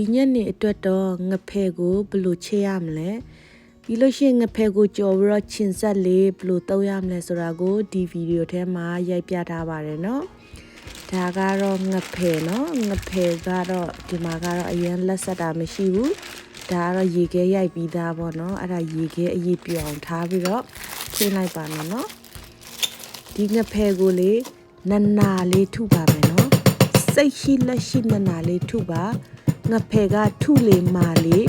ဒီညနေအတွက်တော့ငဖဲကိုဘယ်လိုချေရမလဲပြီးလို့ရှိရင်ငဖဲကိုကြော်ပြီးတော့ချင်ဆက်လေးဘယ်လိုတုပ်ရမလဲဆိုတာကိုဒီဗီဒီယိုထဲမှာရိုက်ပြထားပါတယ်နော်ဒါကတော့ငဖဲနော်ငဖဲကတော့ဒီမှာကတော့အရင်လက်ဆက်တာမရှိဘူးဒါကတော့ရေခဲရိုက်ပြီးသားပေါ့နော်အဲ့ဒါရေခဲအရေးပြောင်းထားပြီးတော့ခင်းလိုက်ပါမယ်နော်ဒီငဖဲကိုလေနနာလေးထုပါမယ်နော်စိတ်ရှိလက်ရှိနနာလေးထုပါ ငဖဲကထုလေမာလေး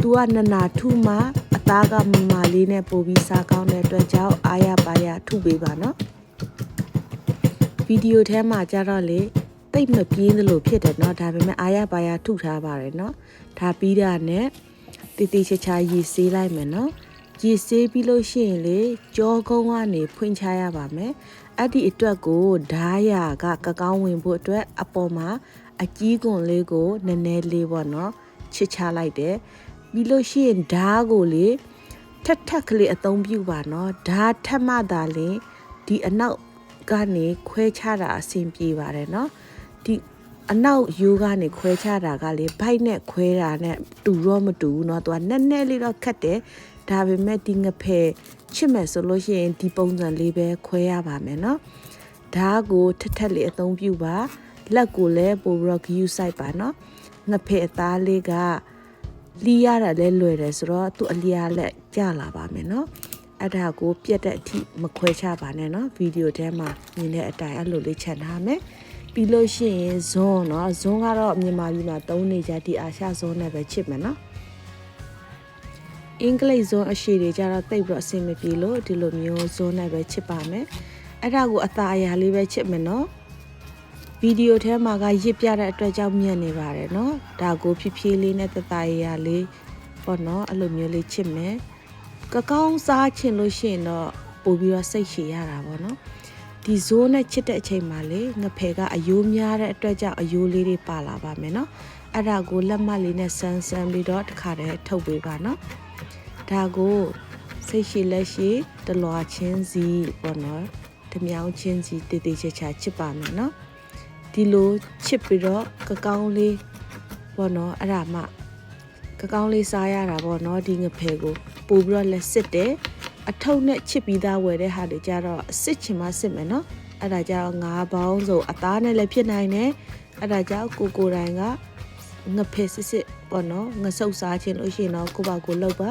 သူကနနာထုမှာအသားကမမာလေးနဲ့ပို့ပြီးစားကောင်းတဲ့အတွက်ကြောင့်အားရပါရထုပေးပါနော်ဗီဒီယိုထဲမှာကြတော့လေတိတ်မပြင်းသလိုဖြစ်တယ်เนาะဒါပေမဲ့အားရပါရထုထားပါတယ်เนาะဒါပြီးတာနဲ့တီတီချာချာရေဆေးလိုက်မယ်เนาะရေဆေးပြီးလို့ရှိရင်လေကြောကုန်းကနေဖွင့်ချရပါမယ်အဲ့ဒီအတွက်ကိုဓားရာကကကောင်းဝင်ဖို့အတွက်အပေါ်မှာ အကြီးကွန်လေးကိုနည်းနည်းလေးပေါ့နော်ချစ်ချလိုက်တယ်ပြီးလို့ရှိရင်ဓားကိုလေထက်ထက်ကလေးအသုံးပြုပါနော်ဓားထက်မှသာလင်ဒီအနောက်ကနေခွဲခြားတာအဆင်ပြေပါတယ်နော်ဒီအနောက်ယူကနေခွဲခြားတာကလေဘိုက်နဲ့ခွဲတာနဲ့တူတော့မတူဘူးเนาะသူကနက်နက်လေးတော့ခက်တယ်ဒါပေမဲ့ဒီငဖဲချစ်မယ်ဆိုလို့ရှိရင်ဒီပုံစံလေးပဲခွဲရပါမယ်เนาะဓာတ်ကိုထက်ထက်လေးအသုံးပြုပါ လက်ကိုလည်းပို့ပြီးတော့ဂယူဆိုင်ပါနော်ငဖက်အသားလေးကလီးရတာလဲလွယ်တယ်ဆိုတော့သူ့အလျားလက်ကြလာပါမယ်နော်အဲ့ဒါကိုပြက်တဲ့အထိမခွဲချပါနဲ့နော်ဗီဒီယိုထဲမှာမြင်တဲ့အတိုင်းအဲ့လိုလေးခြံထားမယ်ပြီးလို့ရှိရင်ဇွန်နော်ဇွန်ကတော့မြန်မာပြည်မှာသုံးနေကြဒီအာရှဇွန်နဲ့ပဲချစ်မယ်နော်အင်္ဂလိပ်ဇွန်အရှိတွေကြတော့တိတ်ပြီးတော့အဆင်မပြေလို့ဒီလိုမျိုးဇွန်နဲ့ပဲချစ်ပါမယ်အဲ့ဒါကိုအသာအရာလေးပဲချစ်မယ်နော် ဗီဒီယိုထဲမှာကရစ်ပြတဲ့အတွက်ကြောင့်မြင်နေပါတယ်နော်ဒါကိုဖြည်းဖြည်းလေးနဲ့တသားရရလေးပေါ့နော်အဲ့လိုမျိုးလေးချစ်မယ်ကကောင်းစားချင်လို့ရှိရင်တော့ပို့ပြီးတော့စိတ်ရှည်ရတာပေါ့နော်ဒီဇိုးနဲ့ချစ်တဲ့အချိန်မှာလေငဖယ်ကအယိုးများတဲ့အတွက်ကြောင့်အယိုးလေးတွေပါလာပါမယ်နော်အဲ့ဒါကိုလက်မလေးနဲ့ဆန်းဆန်းပြီးတော့တခါတည်းထုတ်ပေးပါနော်ဒါကိုစိတ်ရှိလက်ရှိတလွာချင်းစီပေါ့နော်တမြောင်ချင်းစီတည်တည်ချာချာချစ်ပါမယ်နော် ဒီလိုချစ်ပြီးတော့ကကောင်းလေးပေါ့နော်အဲ့ဒါမှကကောင်းလေးစားရတာပေါ့နော်ဒီငဖယ်ကိုပို့ပြီးတော့လက်စစ်တယ်အထုပ်နဲ့ချစ်ပြီးသားဝယ်တဲ့ဟာတွေကြတော့အစစ်ချင်မှစစ်မယ်နော်အဲ့ဒါကြတော့ငါးပေါင်းဆိုအသားနဲ့လည်းဖြစ်နိုင်တယ်အဲ့ဒါကြောင့်ကိုကိုတိုင်ကငဖယ်စစ်စစ်ပေါ့နော်ငဆုပ်စားခြင်းလို့ရှိရင်တော့ကိုပါကိုလောက်ပါ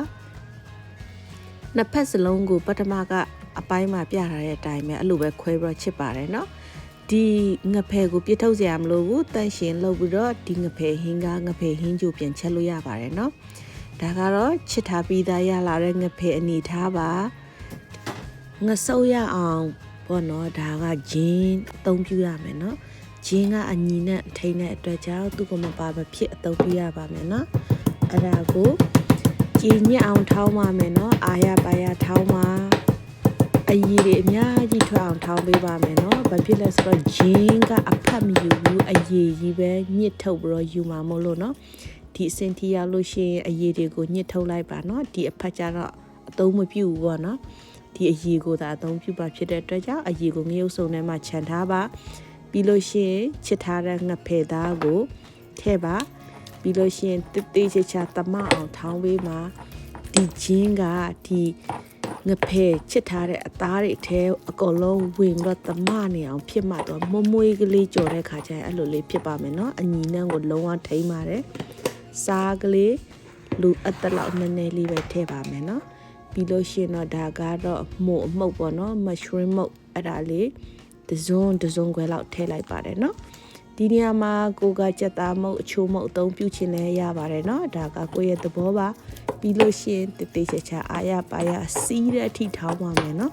နှစ်ဖက်စလုံးကိုပထမကအပိုင်းမှာပြထားတဲ့အတိုင်းပဲအဲ့လိုပဲခွဲပြီးတော့ချစ်ပါတယ်နော် ဒီငဖယ်ကိုပြစ်ထုတ်စရာမလိုဘူးတန့်ရှင်လုပ်ပြီးတော့ဒီငဖယ်ဟင်းကငဖယ်ဟင်းကြိုပြန်ချက်လို့ရပါတယ်เนาะဒါကတော့ချစ်ထားပြီးသားရလာတဲ့ငဖယ်အနေထားပါငဆုပ်ရအောင်ပေါ့နော်ဒါကဂျင်းအသုံးပြုရမယ်เนาะဂျင်းကအညီနဲ့အထိန်တဲ့အတွက်ကြောင့်သူ့ကမပါမဖြစ်အသုံးပြုရပါမယ်เนาะအဲ့ဒါကိုကြည်ညက်အောင်ထောင်းပါမယ်เนาะအာရပါရထောင်းပါအရည်တွေအများကြီးထွက်အောင်ထောင်းပေးပါမယ်เนาะ ะ ဘာဖြစ်လဲဆိုတော့ဂျင်းကအဖတ်မယူဘူးအရည်ကြီးပဲညှစ်ထုတ်ပြီးတော့ယူမှာမို့လို့เนาะဒီအစင်တီရလို့ရှိရင်အရည်တွေကိုညှစ်ထုတ်လိုက်ပါเนาะဒီအဖတ်ကြတော့အသုံးမပြုဘူးပေါ့เนาะဒီအရည်ကိုသာအသုံးပြုပါဖြစ်တဲ့အတွက်ကြောင့်အရည်ကိုငရုတ်စုံထဲမှာခြံထားပါပြီးလို့ရှိရင်ချစ်ထားတဲ့ငဖယ်သားကိုထည့်ပါပြီးလို့ရှိရင်တိတိချာချာတမအောင်ထောင်းပေးမှာဒီဂျင်းကဒီ ငဖေချစ်ထားတဲ့အသားတွေအထဲအကုန်လုံးဝင်တော့တမနေအောင်ဖြစ်မှတော့မမွေးကလေးကြော်တဲ့ခါကျရင်အဲ့လိုလေးဖြစ်ပါမယ်နော်အညီနှံကိုလုံးဝထိမ့်ပါတယ်စားကလေးလူအသက်လောက်နည်းနည်းလေးပဲထည့်ပါမယ်နော်ပြီးလို့ရှိရင်တော့ဒါကတော့မို့အမှုတ်ပေါ့နော် mushroom မုတ်အဲ့ဒါလေးတစုံတစုံခွဲလောက်ထည့်လိုက်ပါတယ်နော်ဒီနေရာမှာကိုကကြက်သားမုတ်အချိုးမုတ်အသုံးပြုချင်လည်းရပါတယ်နော်ဒါကကိုယ့်ရဲ့သဘောပါ ပြီးလို့ရှိရင်တေးသေးချာချာအာရပါရစီးတဲ့အထိထောင်းပါမယ်နော်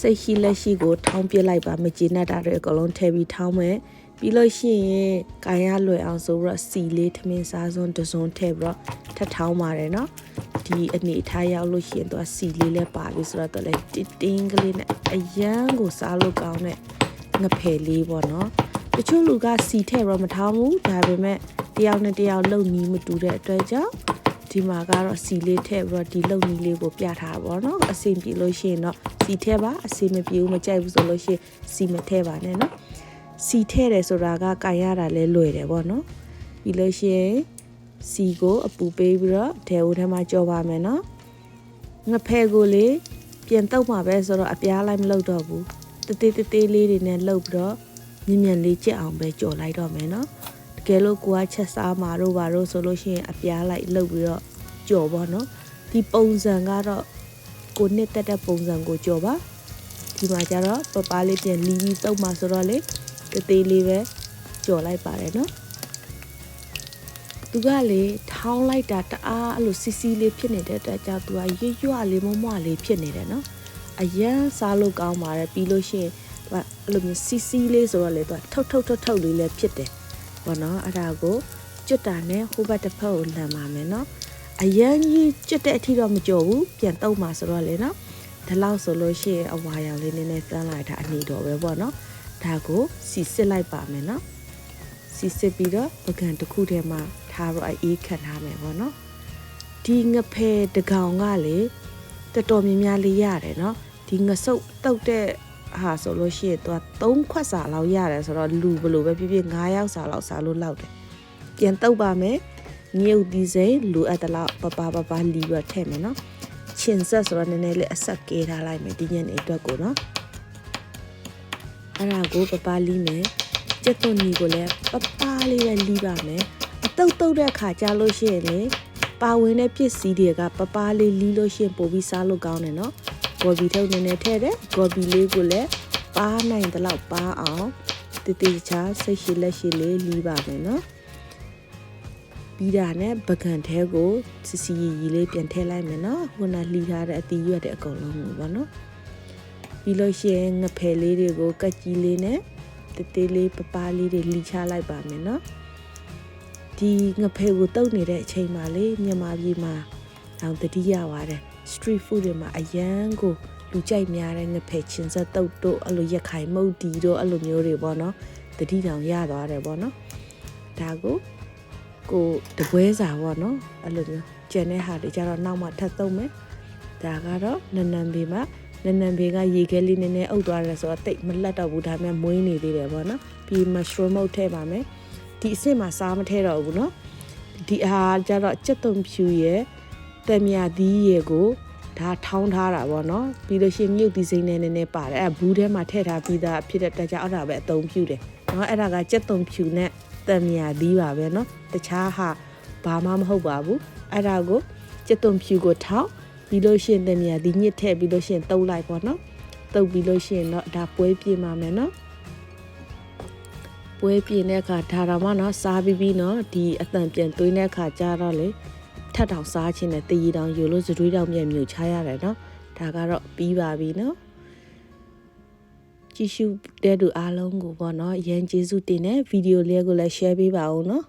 စိတ်ရှိလက်ရှိကိုထောင်းပစ်လိုက်ပါမကျေနပ်တာတွေအကုန်လုံးထည့်ပြီးထောင်းမယ်ပြီးလို့ရှိရင်ကင်ရလွယ်အောင်ဆိုပြီးတော့စီလေးထမင်းစားစွန်းတစွန်းထည့်ပြီးတော့ထပ်ထောင်းပါတယ်နော်ဒီအနေထားရောက်လို့ရှိရင်သူကစီလေးလည်းပါပြီဆိုတော့သူလည်းတတင်းကလေးနဲ့အရန်ကိုစားလို့ကောင်းတဲ့ငဖယ်လေးပေါ့နော်တချို့လူကစီထည့်ရောမထောင်းဘူးဒါပေမဲ့ တယောက်နဲ့တယောက်လုံနီးမတူတဲ့အတွက်ကြောင့်ဒီမှာကတော့စီလေးထည့်ပြီးတော့ဒီလုံနီးလေးကိုပြထားတာပေါ့နော်အဆင်ပြေလို့ရှိရင်တော့စီထည့်ပါအဆင်မပြေဘူးမကြိုက်ဘူးဆိုလို့ရှိရင်စီမထည့်ပါနဲ့နော်စီထဲ့တယ်ဆိုတာကကင်ရတာလဲလွယ်တယ်ပေါ့နော်ပြီးလို့ရှိရင်စီကိုအပူပေးပြီးတော့ဒဲဦးထဲမှာကြော်ပါမယ်နော်ငဖဲကိုလေပြန်တုပ်မှာပဲဆိုတော့အပြားလိုက်မလုပ်တော့ဘူးတသေးတသေးလေးတွေနဲ့လှုပ်ပြီးတော့မြင်မြန်လေးကြက်အောင်ပဲကြော်လိုက်တော့မယ်နော်တ ကယ်လို့ကိုကချက်စားမှာတော့ဘာလို့ဆိုလို့ရှိရင်အပြားလိုက်လှုပ်ပြီးတော့ကြော်ပေါ့နော်ဒီပုံစံကတော့ကိုနှစ်တက်တဲ့ပုံစံကိုကြော်ပါဒီမှာကျတော့ပပလေးပြန်လီပြီးတုပ်မှာဆိုတော့လေတသေးလေးပဲကြော်လိုက်ပါတယ်နော်သူကလေထောင်းလိုက်တာတအားအဲ့လိုစီစီလေးဖြစ်နေတဲ့အတွက်ကြောင့်သူကရွရွလေးမွမွလေးဖြစ်နေတယ်နော်အရန်စားလို့ကောင်းပါတယ်ပြီးလို့ရှိရင်သူကအဲ့လိုမျိုးစီစီလေးဆိုတော့လေသူကထုတ်ထုတ်ထုတ်ထုတ်လေးလည်းဖြစ်တယ် ဘောနော်အဲ့ဒါကိုကျွတ်တာနဲ့ဟိုဘက်တစ်ဖက်ကိုလှန်ပါမယ်နော်အရန်ကြီးကျွတ်တဲ့အထိတော့မကြော်ဘူးပြန်တုပ်မှာဆိုတော့လေနော်ဒါလောက်ဆိုလို့ရှိရင်အဝါရောင်လေးနည်းနည်းသန်းလိုက်တာအနီတော့ပဲပေါ့နော်ဒါကိုစီစစ်လိုက်ပါမယ်နော်စီစစ်ပြီးတော့ပကံတစ်ခုထဲမှာထားတော့အေးခတ်ထားမယ်ပေါ့နော်ဒီငဖဲတကောင်ကလေတော်တော်များများလေးရတယ်နော်ဒီငဆုပ်တုတ်တဲ့ ဟာဆိုလို့ရှိရင်သူက3ခွက်စာလောက်ရတယ်ဆိုတော့လူဘယ်လိုပဲဖြစ်ဖြစ်9ယောက်စာလောက်စားလို့လောက်တယ်ပြန်တုတ်ပါမယ်မြုပ်ဒီစိမ်းလူအပ်တလောက်ပပပပလီရထည့်မယ်နော်ချင်ဆက်ဆိုတော့နည်းနည်းလေးအဆက်ကဲထားလိုက်မယ်ဒီညနေအတွက်ကိုနော်အဲ့ဒါကိုပပလီမယ်ကြက်သွန်နီကိုလည်းပပလေးပဲလီပါမယ်အတုတ်တုတ်တဲ့ခါကြာလို့ရှိရင်လေပါဝင်တဲ့ပစ္စည်းတွေကပပလေးလီလို့ရှိရင်ပို့ပြီးစားလို့ကောင်းတယ်နော် ဂေါ်ဘီထုတ်နည်းနည်းထည့်တယ်ဂေါ်ဘီလေးကိုလည်းပါနိုင်တဲ့လောက်ပါအောင်တတိချာစိတ်ရှိလက်ရှိလေးလီပါမယ်နော်ပြီးတာနဲ့ပကံထဲကိုစီစီရီရီလေးပြန်ထည့်လိုက်မယ်နော်ခုနလှီထားတဲ့အတီးရွက်တဲ့အကုန်လုံးကိုပေါ့နော်ပြီးလို့ရှိရင်ငဖယ်လေးတွေကိုကတ်ကြီးလေးနဲ့တတေးလေးပပလေးတွေလှီချလိုက်ပါမယ်နော်ဒီငဖယ်ကိုတုပ်နေတဲ့အချိန်မှာလေမြန်မာပြည်မှာတောင်တတိယပါတယ် street food တွေမှာအရန်ကိုလူကြိုက်များတဲ့ငဖယ်ချင်းစက်တုပ်တို့အဲ့လိုရက်ခိုင်မုတ်တီတို့အဲ့လိုမျိုးတွေပေါ့နော်တတိတောင်ရသွားတယ်ပေါ့နော်ဒါကိုကိုတပွဲစာပေါ့နော်အဲ့လိုမျိုးကျန်တဲ့ဟာတွေကြတော့နောက်မှထပ်သုံးမယ်ဒါကတော့နနန်ဘေမှာနနန်ဘေကရေခဲလေးနည်းနည်းအုပ်သွားတယ်ဆိုတော့တိတ်မလက်တော့ဘူးဒါပေမဲ့မွေးနေသေးတယ်ပေါ့နော်ပြီး mushroom မုတ်ထည့်ပါမယ်ဒီအစ်စ်မှာစားမထည့်တော့ဘူးနော်ဒီအားကြတော့ကြက်သွန်ဖြူရဲ့ တံမြသီးရေကိုဒါထောင်းထားတာပေါ့နော်ပြီးလို့ရှိရင်မြုပ်သီးစိမ့်နဲ့နည်းနည်းပါတယ်အဲဘူးထဲမှာထည့်ထားပြီးသားဖြစ်တဲ့တကြောင်အဲ့ဒါပဲအသုံးပြုတယ်နော်အဲ့ဒါကကြက်သွန်ဖြူနဲ့တံမြသီးပါပဲနော်တခြားဟာဘာမှမဟုတ်ပါဘူးအဲ့ဒါကိုကြက်သွန်ဖြူကိုထောင်းပြီးလို့ရှိရင်တံမြသီးညစ်ထည့်ပြီးလို့ရှိရင်တုပ်လိုက်ပေါ့နော်တုပ်ပြီးလို့ရှိရင်တော့ဒါပွဲပြင်းပါမယ်နော်ပွဲပြင်းတဲ့အခါဒါတော့မှနော်စားပြီးပြီးနော်ဒီအတန်ပြန်သွင်းတဲ့အခါကြတော့လေ ထပ်တောင်စားခြင်းနဲ့တရီတောင်ယူလို့စတွေးတောင်မြက်မြုပ်ချရတယ်နော်ဒါကတော့ပြီးပါပြီနော်ကြည့်ရှုတဲ့သူအားလုံးကိုပေါ့နော်ရန်ကျေးဇူးတင်တဲ့ဗီဒီယိုလေးကိုလည်း share ပေးပါဦးနော်